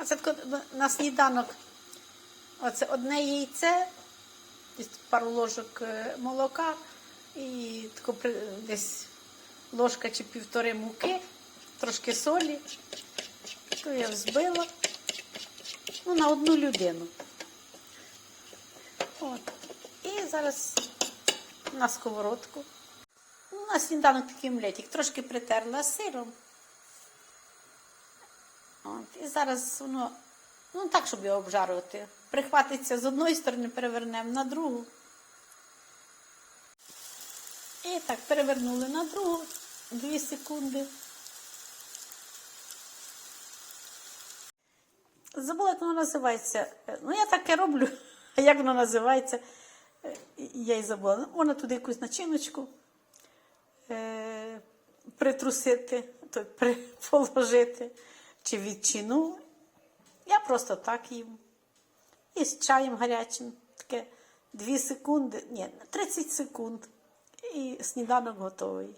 А це на сніданок. Оце одне яйце, пару ложок е, молока і тако десь ложка чи півтори муки, трошки солі. То я взбила. Ну, на одну людину. От. І зараз на сковородку. Ну, на сніданок такий омлетик. Трошки притерла сиром. І зараз воно, ну так, щоб його обжарувати. Прихватиться з одної сторони, перевернемо на другу. І так, перевернули на другу. Дві секунди. Забула, як воно називається. Ну, я таке роблю. А як воно називається? Я й забула. Ну, Можна туди якусь начиночку е, притрусити, то, положити чи відчину. Я просто так їм. І з чаєм гарячим. Таке 2 секунди, ні, 30 секунд. І сніданок готовий.